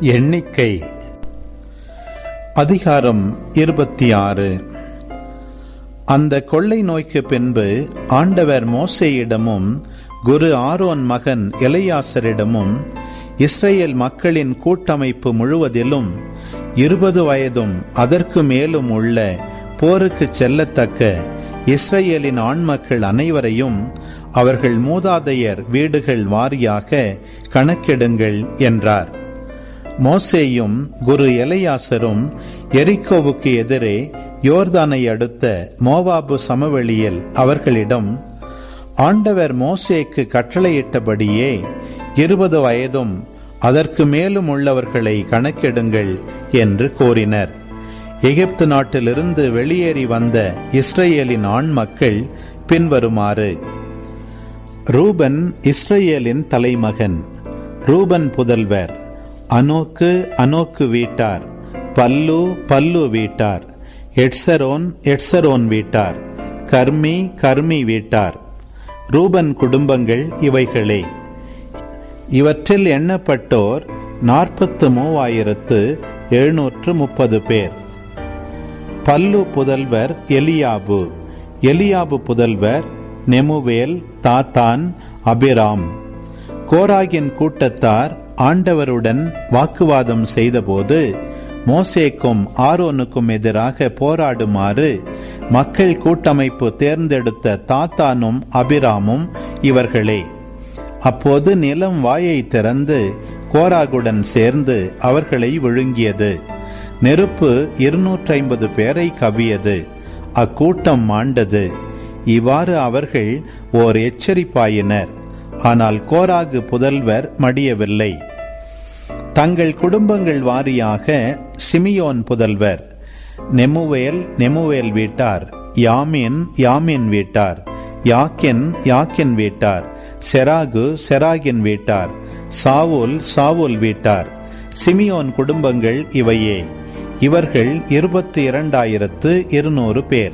எண்ணிக்கை. அதிகாரம் இருபத்தி ஆறு அந்த கொள்ளை நோய்க்கு பின்பு ஆண்டவர் மோசேயிடமும் குரு ஆரோன் மகன் எலையாசரிடமும் இஸ்ரேல் மக்களின் கூட்டமைப்பு முழுவதிலும் இருபது வயதும் அதற்கு மேலும் உள்ள போருக்கு செல்லத்தக்க இஸ்ரேலின் ஆண்மக்கள் அனைவரையும் அவர்கள் மூதாதையர் வீடுகள் வாரியாக கணக்கெடுங்கள் என்றார். மோசேயும் குரு எலையாசரும் எரிக்கோவுக்கு எதிரே யோர்தானை அடுத்த மோவாபு சமவெளியில் அவர்களிடம் ஆண்டவர் மோசேக்கு கட்டளையிட்டபடியே இருபது வயதும் அதற்கு மேலும் உள்ளவர்களை கணக்கெடுங்கள் என்று கோரினர் எகிப்து நாட்டிலிருந்து வெளியேறி வந்த இஸ்ரேலின் ஆண் மக்கள் பின்வருமாறு ரூபன் இஸ்ரேலின் தலைமகன் ரூபன் புதல்வர் அனோக்கு அனோக்கு வீட்டார். பல்லு பல்லு வீட்டார். எட்சரோன் எட்சரோன் வீட்டார். கர்மி கர்மி வீட்டார். ரூபன் குடும்பங்கள் இவைகளே. இவற்றில் எண்ணப்பட்டோர் நாற்பத்து மூவாயிரத்து எழுநூற்று முப்பது பேர். பல்லு புதல்வர் எலியாபு. எலியாபு புதல்வர் நெமுவேல் தாத்தான் அபிராம். கோராகின் கூட்டத்தார் ஆண்டவருடன் வாக்குவாதம் செய்தபோது மோசேக்கும் ஆரோனுக்கும் எதிராக போராடுமாறு மக்கள் கூட்டமைப்பு தேர்ந்தெடுத்த தாத்தானும் அபிராமும் இவர்களே. அப்போது நிலம் வாயை திறந்து கோராகுடன் சேர்ந்து அவர்களை விழுங்கியது. நெருப்பு இருநூற்றி ஐம்பது பேரை கவியது அக்கூட்டம் மாண்டது. இவ்வாறு அவர்கள் ஓர் எச்சரிப்பாயினர். ஆனால் கோராகு புதல்வர் மடியவில்லை. தங்கள் குடும்பங்கள் வாரியாக சிமியோன் புதல்வர் நெமுவேல் நெமுவேல் வீட்டார் யாமின் யாமின் வீட்டார் யாக்கின் யாக்கின் வீட்டார் செராகு செராகின் வீட்டார் சாவுல் சாவுல் வீட்டார். சிமியோன் குடும்பங்கள் இவையே. இவர்கள் இருபத்தி இரண்டாயிரத்து இருநூறு பேர்.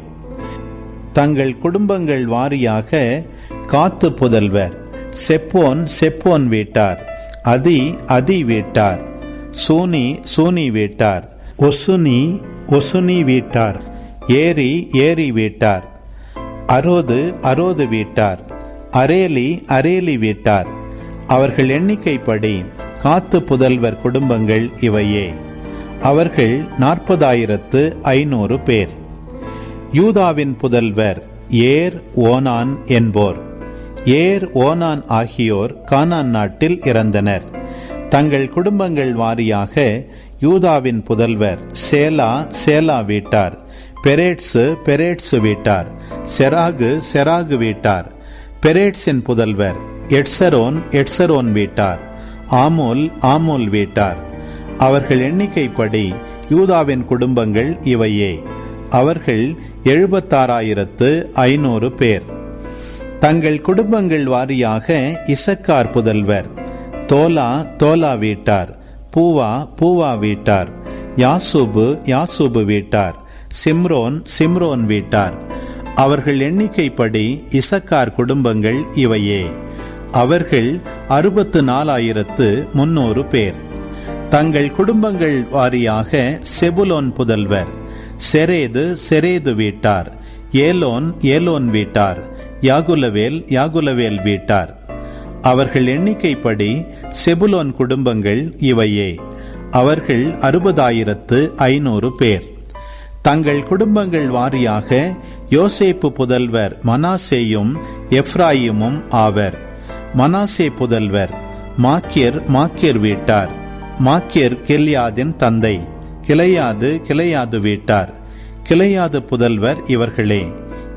தங்கள் குடும்பங்கள் வாரியாக காத்து புதல்வர் செப்போன் செப்போன் வீட்டார். அதி அதி வீட்டார். சூனி சூனி வீட்டார். ஒசுனி ஒசுனி வீட்டார். ஏரி ஏரி வீட்டார். அரோது அரோது வீட்டார். அரேலி அரேலி வீட்டார். அவர்கள் எண்ணிக்கைப்படி காத்து புதல்வர் குடும்பங்கள் இவையே. அவர்கள் நாற்பதாயிரத்து ஐநூறு பேர். யூதாவின் புதல்வர் ஏர் ஓனான் என்போர். ஏர் ஓனான் ஆகியோர் கானான் நாட்டில் இறந்தனர். தங்கள் குடும்பங்கள் வாரியாக யூதாவின் புதல்வர் சேலா சேலா வீட்டார். பெரேட்ஸு பெரேட்ஸு வீட்டார். செராகு செராகு வீட்டார். பெரேட்ஸின் புதல்வர் எட்சரோன் எட்சரோன் வீட்டார். ஆமோல் ஆமோல் வீட்டார். அவர்கள் எண்ணிக்கைப்படி யூதாவின் குடும்பங்கள் இவையே. அவர்கள் எழுபத்தாறாயிரத்து ஐநூறு பேர். தங்கள் குடும்பங்கள் வாரியாக இசக்கார் புதல்வர். தோலா தோலா வீட்டார். பூவா பூவா வீட்டார். யாசூபு யாசூபு வீட்டார். சிம்ரோன் சிம்ரோன் வீட்டார். அவர்கள் எண்ணிக்கைப்படி இசக்கார் குடும்பங்கள் இவையே. அவர்கள் அறுபத்து நாலாயிரத்து முன்னூறு பேர். தங்கள் குடும்பங்கள் வாரியாக செபுலோன் புதல்வர். செரேது செரேது வீட்டார். ஏலோன் ஏலோன் வீட்டார். யாகுலவேல் யாகுலவேல் வீட்டார். அவர்கள் எண்ணிக்கைப்படி செபுலோன் குடும்பங்கள் இவையே. அவர்கள் அறுபதாயிரத்து ஐநூறு பேர். தங்கள் குடும்பங்கள் வாரியாக யோசேப்பு புதல்வர் மனாசேயும் எஃப்ராயிமும் ஆவர். மனாசே புதல்வர் மாக்கியர் மாக்கியர் வீட்டார். மாக்கியர் கெல்யாதின் தந்தை கிளையாது கிளையாது வீட்டார். கிளையாது புதல்வர் இவர்களே.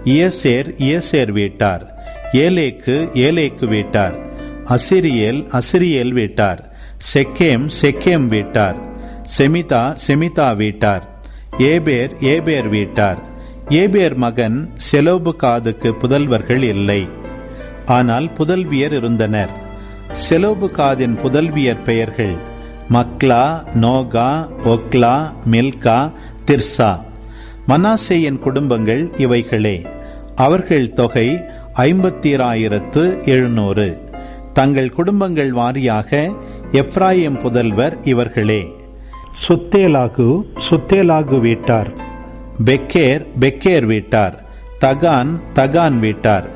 இயசேர் இயசேர் வீட்டார். ஏலேக்கு ஏலேக்கு வீட்டார். அசிரியேல் அசிரியேல் வீட்டார். செக்கேம் செக்கேம் வீட்டார். செமிதா செமிதா வீட்டார். ஏபேர் ஏபேர் வீட்டார். ஏபேர் மகன் செலோபு காதுக்கு புதல்வர்கள் இல்லை. ஆனால் புதல்வியர் இருந்தனர். செலோபு காதின் புதல்வியர் பெயர்கள் மக்லா நோகா ஒக்லா மில்கா திர்சா. மனாசேயின் குடும்பங்கள் இவைகளே. அவர்கள் தொகை ஐம்பத்தீராயிரத்து எழுநூறு. தங்கள் குடும்பங்கள் வாரியாக எப்ராயிம் புதல்வர் இவர்களே. சுத்தேலாகு சுத்தேலாகு வீட்டார். பெக்கேர் பெக்கேர் வீட்டார். தகான் தகான் வீட்டார்.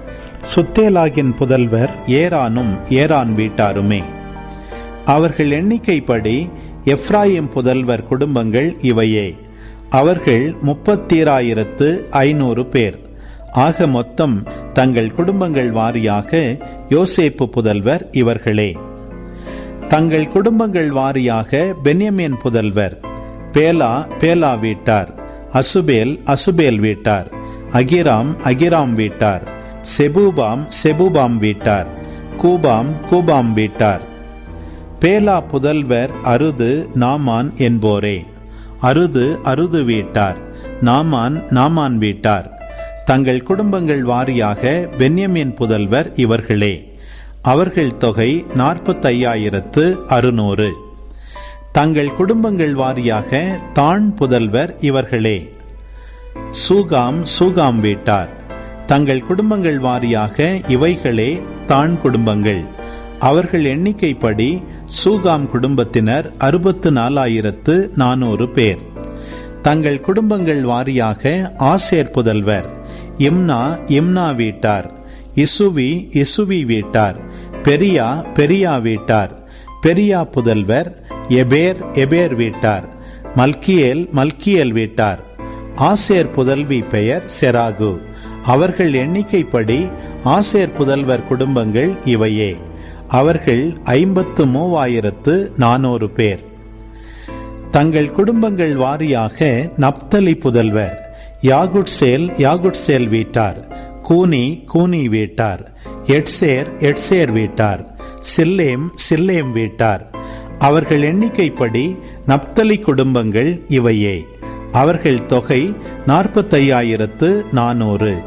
சுத்தேலாகின் புதல்வர் ஏரானும் ஏரான் வீட்டாருமே. அவர்கள் எண்ணிக்கைப்படி எப்ராயிம் புதல்வர் குடும்பங்கள் இவையே. அவர்கள் முப்பத்தீராயிரத்து ஐநூறு பேர். ஆக மொத்தம் தங்கள் குடும்பங்கள் வாரியாக யோசேப்பு புதல்வர் இவர்களே. தங்கள் குடும்பங்கள் வாரியாக பென்யமின் புதல்வர் பேலா பேலா வீட்டார் அசுபேல் அசுபேல் வீட்டார் அகிராம் அகிராம் வீட்டார் செபூபாம் செபூபாம் வீட்டார் கூபாம் கூபாம் வீட்டார். பேலா புதல்வர் அருது நாமான் என்போரே. அருது அருது வீட்டார். நாமான் நாமான் வீட்டார். தங்கள் குடும்பங்கள் வாரியாக பென்யமின் புதல்வர் இவர்களே. அவர்கள் தொகை நாற்பத்தையாயிரத்து அறுநூறு. தங்கள் குடும்பங்கள் வாரியாக தான் புதல்வர் இவர்களே. சூகாம் சூகாம் வீட்டார். தங்கள் குடும்பங்கள் வாரியாக இவைகளே தான் குடும்பங்கள். அவர்கள் எண்ணிக்கைப்படி சூகாம் குடும்பத்தினர் அறுபத்து நாலாயிரத்து நானூறு பேர். தங்கள் குடும்பங்கள் வாரியாக ஆசேர் புதல்வர் இம்னா இம்னா வீட்டார் இசுவி இசுவி வீட்டார் பெரியா பெரியா வீட்டார் பெரியா புதல்வர் எபேர் எபேர் வீட்டார் மல்கியேல் மல்கியேல் வீட்டார். ஆசேர் புதல்வி பெயர் செராகு. அவர்கள் எண்ணிக்கைப்படி ஆசேர் புதல்வர் குடும்பங்கள் இவையே. அவர்கள் ஐம்பத்து மூவாயிரத்து நானூறு பேர். தங்கள் குடும்பங்கள் வாரியாக நப்தலி புதல்வர் யாகுட்சேல் யாகுட்சேல் வீட்டார் கூனி கூனி வீட்டார் எட்சேர் எட்சேர் வீட்டார் சில்லேம் சில்லேம் வீட்டார். அவர்கள் எண்ணிக்கைப்படி நப்தலி குடும்பங்கள் இவையே. அவர்கள் தொகை நாற்பத்தையாயிரத்து நானூறு.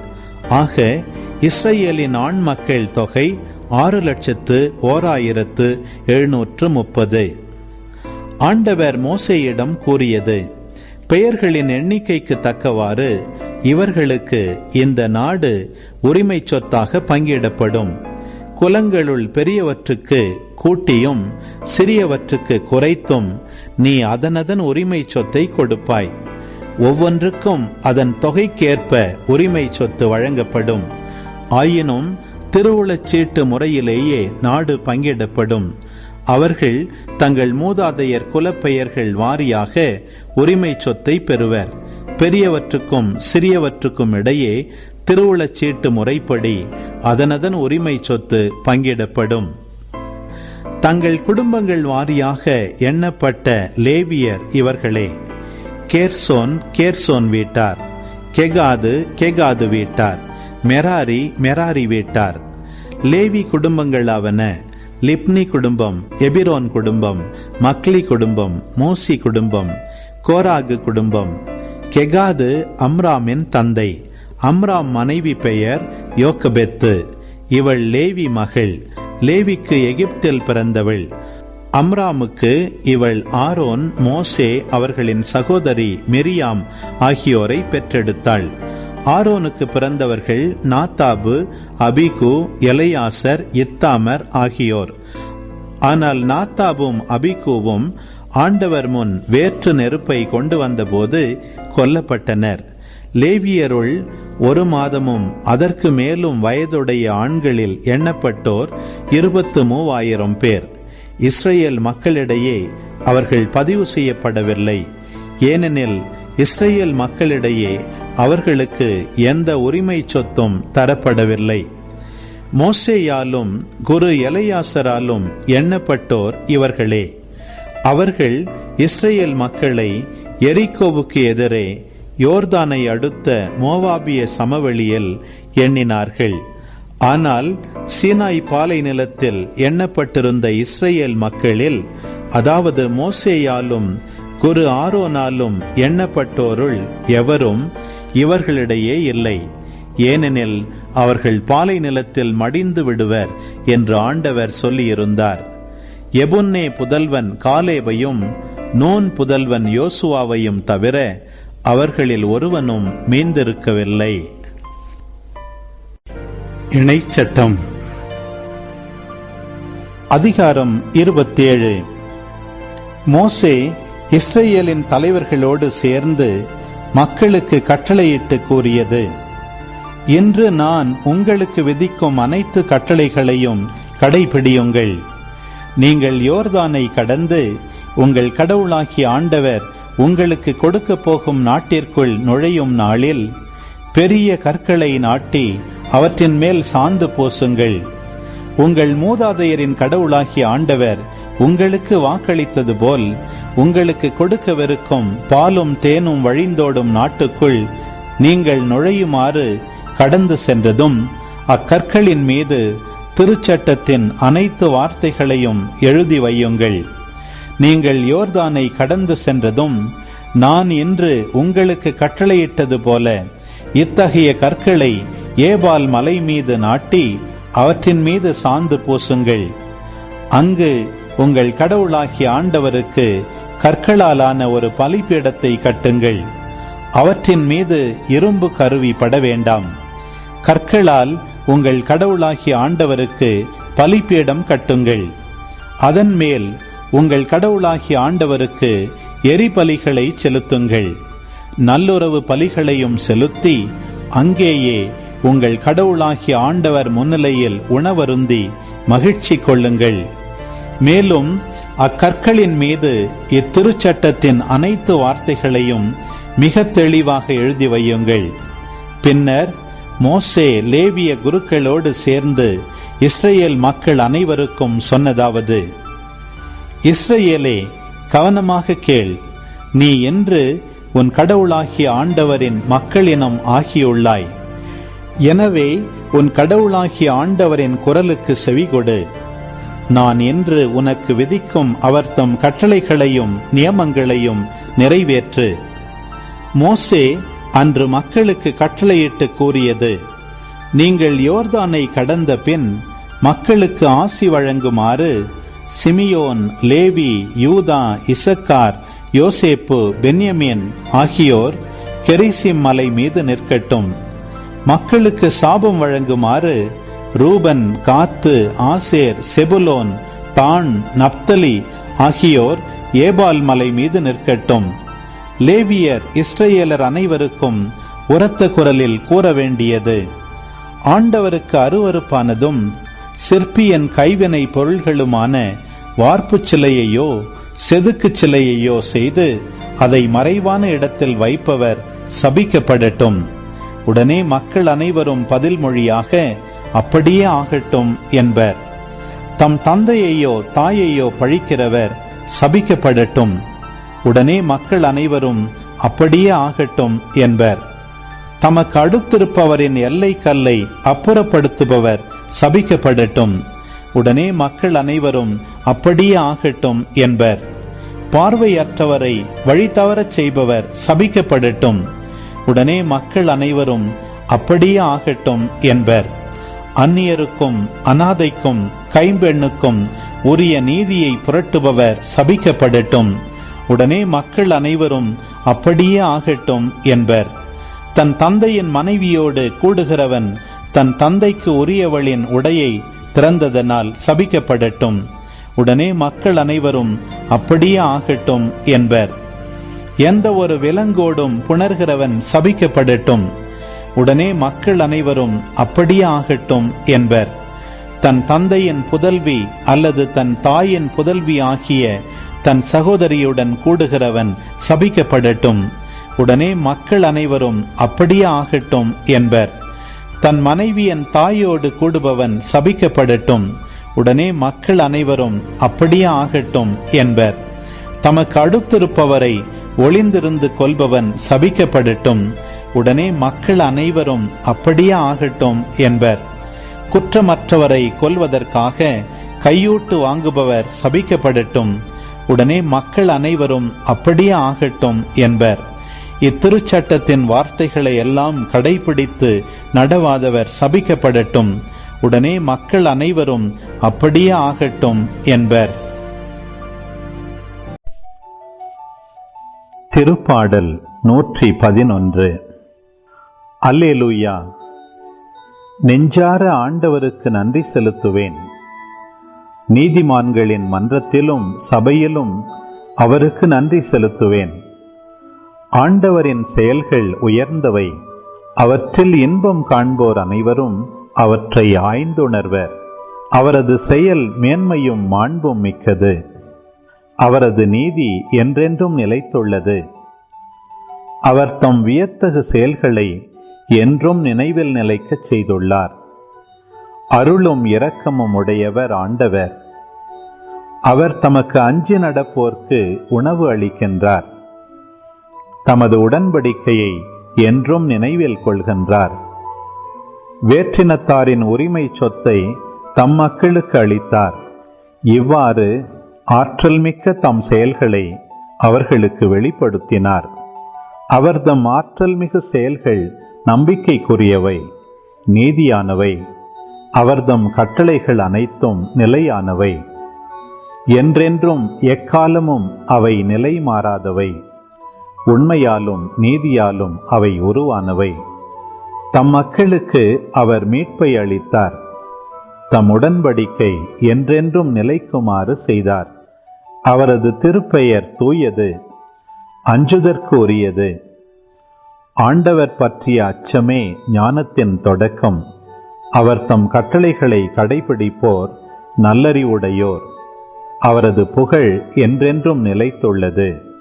ஆக இஸ்ரேலின் ஆண் மக்கள் தொகை ஆறு லட்சத்து ஓராயிரத்து எழுநூற்று முப்பது. ஆண்டவர் மோசையிடம் கூறியது பெயர்களின் எண்ணிக்கைக்கு தக்கவாறு இவர்களுக்கு இந்த நாடு உரிமை சொத்தாக பங்கிடப்படும். குலங்களுள் பெரியவற்றுக்கு கூட்டியும் சிறியவற்றுக்கு குறைத்தும் நீ அதனதன் உரிமை சொத்தை கொடுப்பாய். ஒவ்வொன்றுக்கும் அதன் தொகைக்கேற்ப உரிமை சொத்து வழங்கப்படும். ஆயினும் திருவுளச்சீட்டு முறையிலேயே நாடு பங்கிடப்படும். அவர்கள் தங்கள் மூதாதையர் குலப்பெயர்கள் வாரியாக உரிமை சொத்தை பெறுவர். பெரியவற்றுக்கும் சிறியவற்றுக்கும் இடையே திருவுளச்சீட்டு முறைப்படி அதனதன் உரிமை சொத்து பங்கிடப்படும். தங்கள் குடும்பங்கள் வாரியாக எண்ணப்பட்ட லேவியர் இவர்களே. கேர்சோன் கேர்சோன் வீட்டார். கெகாது கெகாது வீட்டார். மெராரி மெராரி வீட்டார். லேவி குடும்பங்களாவன லிப்னி குடும்பம் எபிரோன் குடும்பம் மக்லி குடும்பம் மோசி குடும்பம் கோராகு குடும்பம் கெகாது அம்ராமின் தந்தை அம்ராம் மனைவி பெயர் யோக்கபெத்து. இவள் லேவி மகள் லேவிக்கு எகிப்தில் பிறந்தவள். அம்ராமுக்கு இவள் ஆரோன் மோசே அவர்களின் சகோதரி மிரியாம் ஆகியோரை பெற்றெடுத்தாள். ஆரோனுக்கு பிறந்தவர்கள் நாத்தாபு அபிகு எலையாசர் இத்தாமர் ஆகியோர். ஆனால் நாத்தாபும் அபிகுவும் ஆண்டவர் முன் வேற்று நெருப்பை கொண்டு வந்தபோது கொல்லப்பட்டனர். லேவியருள் ஒரு மாதமும் அதற்கு மேலும் வயதுடைய ஆண்களில் எண்ணப்பட்டோர் இருபத்து மூவாயிரம் பேர். இஸ்ரேல் மக்களிடையே அவர்கள் பதிவு செய்யப்படவில்லை. ஏனெனில் இஸ்ரேல் மக்களிடையே அவர்களுக்கு எந்த உரிமை சொத்தும் தரப்படவில்லை. மோசேயாலும் குரு எலையாசராலும் எண்ணப்பட்டோர் இவர்களே. அவர்கள் இஸ்ரேல் மக்களை எரிகோவுக்கு எதிரே யோர்தானை அடுத்த மோவாபிய சமவெளியில் எண்ணினார்கள். ஆனால் சீனாய் பாலை நிலத்தில் எண்ணப்பட்டிருந்த இஸ்ரேல் மக்களில் அதாவது மோசேயாலும் குரு ஆரோனாலும் எண்ணப்பட்டோருள் எவரும் இவர்களிடையே இல்லை. ஏனெனில் அவர்கள் பாலை நிலத்தில் மடிந்து விடுவர் என்று ஆண்டவர் சொல்லியிருந்தார். எபுன்னே புதல்வன் காலேபையும் நூன் புதல்வன் யோசுவாவையும் தவிர அவர்களில் ஒருவனும் மீந்திருக்கவில்லை. இணைச்சட்டம். அதிகாரம் இருபத்தேழு. மோசே இஸ்ரேலின் தலைவர்களோடு சேர்ந்து மக்களுக்கு கட்டளையிட்டு கூறியது இன்று நான் உங்களுக்கு விதிக்கும் அனைத்து கட்டளைகளையும் கடைபிடியுங்கள். நீங்கள் யோர்தானை கடந்து உங்கள் கடவுளாகிய ஆண்டவர் உங்களுக்கு கொடுக்க போகும் நாட்டிற்குள் நுழையும் நாளில் பெரிய கற்களை நாட்டி அவற்றின் மேல் சாந்து பூசுங்கள். உங்கள் மூதாதையரின் கடவுளாகிய ஆண்டவர் உங்களுக்கு வாக்களித்தது போல் உங்களுக்கு கொடுக்கவிருக்கும் பாலும் தேனும் வழிந்தோடும் நாட்டுக்குள் நீங்கள் நுழையுமாறு கடந்து சென்றதும் அக்கற்களின் மீது திருச்சட்டத்தின் அனைத்து வார்த்தைகளையும் எழுதி வையுங்கள். நீங்கள் யோர்தானை கடந்து சென்றதும் நான் இன்று உங்களுக்கு கட்டளையிட்டது போல இத்தகைய கற்களை ஏபால் மலை மீது நாட்டி அவற்றின் மீது சாந்து பூசுங்கள். அங்கு உங்கள் கடவுளாகிய ஆண்டவருக்கு கற்களாலான ஒரு பலிபீடத்தை கட்டுங்கள். அவற்றின் மீது இரும்பு கருவி பட வேண்டாம். கற்களால் உங்கள் கடவுளாகிய ஆண்டவருக்கு பலிபீடம் கட்டுங்கள். அதன் மேல் உங்கள் கடவுளாகிய ஆண்டவருக்கு எரிபலிகளை செலுத்துங்கள். நல்லுறவு பலிகளையும் செலுத்தி அங்கேயே உங்கள் கடவுளாகிய ஆண்டவர் முன்னிலையில் உணவருந்தி மகிழ்ச்சி கொள்ளுங்கள். மேலும் அக்கற்களின் மீது இத்திருச்சட்டத்தின் அனைத்து வார்த்தைகளையும் மிக தெளிவாக எழுதி வையுங்கள். பின்னர் மோசே லேவிய குருக்களோடு சேர்ந்து இஸ்ரேல் மக்கள் அனைவருக்கும் சொன்னதாவது இஸ்ரேலே கவனமாக கேள். நீ என்று உன் கடவுளாகிய ஆண்டவரின் மக்களினம் ஆகியுள்ளாய். எனவே உன் கடவுளாகிய ஆண்டவரின் குரலுக்கு செவிகொடு. நான் என்று உனக்கு விதிக்கும் அவர்தம் கட்டளைகளையும் நியமங்களையும் நிறைவேற்று. மோசே அன்று மக்களுக்கு கட்டளையிட்டு கூறியது நீங்கள் யோர்தானை கடந்த பின் மக்களுக்கு ஆசி வழங்குமாறு சிமியோன் லேவி யூதா இசக்கார் யோசேப்பு பென்யமின் ஆகியோர் கெரிசிம் மலை மீது நிற்கட்டும். மக்களுக்கு சாபம் வழங்குமாறு ரூபன் காத்து ஆசேர் செபுலோன் தான் நப்தலி ஆகியோர் ஏபால் மலை மீது நிற்கட்டும். லேவியர் இஸ்ரேலர் அனைவருக்கும் உரத்த குரலில் கூற வேண்டியது. ஆண்டவருக்கு அருவருப்பானதும் சிற்பியன் கைவினை பொருள்களுமான வார்ப்புச் சிலையையோ செதுக்குச் சிலையையோ செய்து அதை மறைவான இடத்தில் வைப்பவர் சபிக்கப்படட்டும். உடனே மக்கள் அனைவரும் பதில் மொழியாக அப்படியே ஆகட்டும் என்பர். தம் தந்தையையோ தாயையோ பழிக்கிறவர் சபிக்கப்படட்டும். உடனே மக்கள் அனைவரும் அப்படியே ஆகட்டும் என்பர். தமக்கு அடுத்திருப்பவரின் எல்லை கல்லை அப்புறப்படுத்துபவர் சபிக்கப்படட்டும். உடனே மக்கள் அனைவரும் அப்படியே ஆகட்டும் என்பர். பார்வையற்றவரை வழி தவறச் செய்பவர் சபிக்கப்படட்டும். உடனே மக்கள் அனைவரும் அப்படியே ஆகட்டும் என்பர். அந்நியருக்கும் அனாதைக்கும் கைம்பெண்ணுக்கும் உரிய நீதியை புரட்டுபவர் சபிக்கப்படட்டும். உடனே மக்கள் அனைவரும் அப்படியே ஆகட்டும் என்பர். தன் தந்தையின் மனைவியோடு கூடுகிறவன் தன் தந்தைக்கு உரியவளின் உடையை திறந்ததனால் சபிக்கப்படட்டும். உடனே மக்கள் அனைவரும் அப்படியே ஆகட்டும் என்பர். எந்த ஒரு விலங்கோடும் புணர்கிறவன் சபிக்கப்படட்டும். உடனே மக்கள் அனைவரும் அப்படியே ஆகட்டும் என்பர். தன் தந்தையின் புதல்வி அல்லது தன் தாயின் புதல்வி ஆகிய தன் சகோதரியுடன் கூடுகிறவன் சபிக்கப்படட்டும். உடனே மக்கள் அனைவரும் அப்படியே ஆகட்டும் என்பர். தன் மனைவியின் தாயோடு கூடுபவன் சபிக்கப்படட்டும். உடனே மக்கள் அனைவரும் அப்படியே ஆகட்டும் என்பர். தமக்கு அடுத்திருப்பவரை ஒளிந்திருந்து கொள்பவன் சபிக்கப்படட்டும். உடனே மக்கள் அனைவரும் அப்படியே ஆகட்டும் என்பர். குற்றமற்றவரை கொல்வதற்காக கையூட்டு வாங்குபவர் சபிக்கப்படட்டும். உடனே மக்கள் அனைவரும் அப்படியே ஆகட்டும் என்பர். இத்திருச்சட்டத்தின் வார்த்தைகளை எல்லாம் கடைபிடித்து நடவாதவர் சபிக்கப்படட்டும். உடனே மக்கள் அனைவரும் அப்படியே ஆகட்டும் என்பர். திருப்பாடல் நூற்றி பதினொன்று. அல்லேலூயா. நெஞ்சார ஆண்டவருக்கு நன்றி செலுத்துவேன். நீதிமான்களின் மன்றத்திலும் சபையிலும் அவருக்கு நன்றி செலுத்துவேன். ஆண்டவரின் செயல்கள் உயர்ந்தவை அவற்றில் இன்பம் காண்போர் அனைவரும் அவற்றை ஆய்ந்துணர்வர். அவரது செயல் மேன்மையும் மாண்பும் மிக்கது. அவரது நீதி என்றென்றும் நிலைத்துள்ளது. அவர் தம் வியத்தகு செயல்களை என்றும் நினைவில் நிலைக்கச் செய்துள்ளார். அருளும் இரக்கமும் உடையவர் ஆண்டவர். அவர் தமக்கு அஞ்சி நடப்போர்க்கு உணவு அளிக்கின்றார். தமது உடன்படிக்கையை என்றும் நினைவில் கொள்கின்றார். வேற்றினத்தாரின் உரிமை சொத்தை தம் மக்களுக்கு அளித்தார். இவ்வாறு ஆற்றல் மிக்க தம் செயல்களை அவர்களுக்கு வெளிப்படுத்தினார். அவர்தம் ஆற்றல் மிகு செயல்கள் நம்பிக்கைக்குரியவை நீதியானவை அவர்தம் கட்டளைகள் அனைத்தும் நிலையானவை. என்றென்றும் எக்காலமும் அவை நிலை மாறாதவை உண்மையாலும் நீதியாலும் அவை உருவானவை. தம் மக்களுக்கு அவர் மீட்பை அளித்தார். தம் உடன்படிக்கை என்றென்றும் நிலைக்குமாறு செய்தார். அவரது திருப்பெயர் தூயது அஞ்சுதற்கு உரியது ஆண்டவர் பற்றிய அச்சமே ஞானத்தின் தொடக்கம். அவர் தம் கட்டளைகளை கடைபிடிப்போர் நல்லறிவுடையோர். அவரது புகழ் என்றென்றும் நிலைத்துள்ளது.